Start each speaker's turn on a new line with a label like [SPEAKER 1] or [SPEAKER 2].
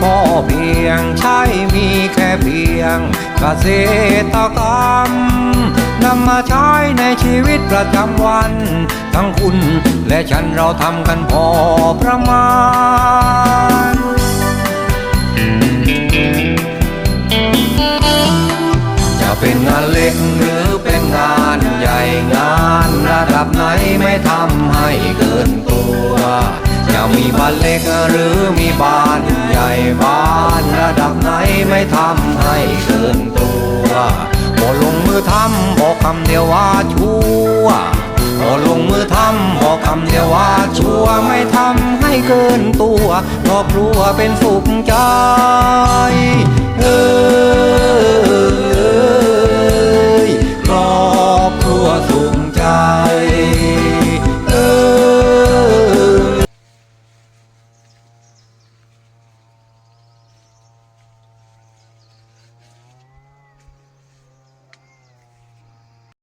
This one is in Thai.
[SPEAKER 1] พอเพียงใช่มีแค่เพียงเกษตรกรรมนำมาใช้ในชีวิตประจำวัน ทั้งคุณและฉันเราทำกันพอประมาณจะเป็นงานเล็กหรือเป็นงานใหญ่งานระดับไหนไม่ทำให้เกินตัว จะมีบ้านเล็กหรือมีบ้านใหญ่บ้านระดับไหนไม่ทำให้เกินตัวพอลงมือทำบอกคำเดียวว่าชัวร์พอลงมือทำบอกคำเดียวว่าชัวไม่ทำให้เกินตัวครอบครัวเป็นสุขจะ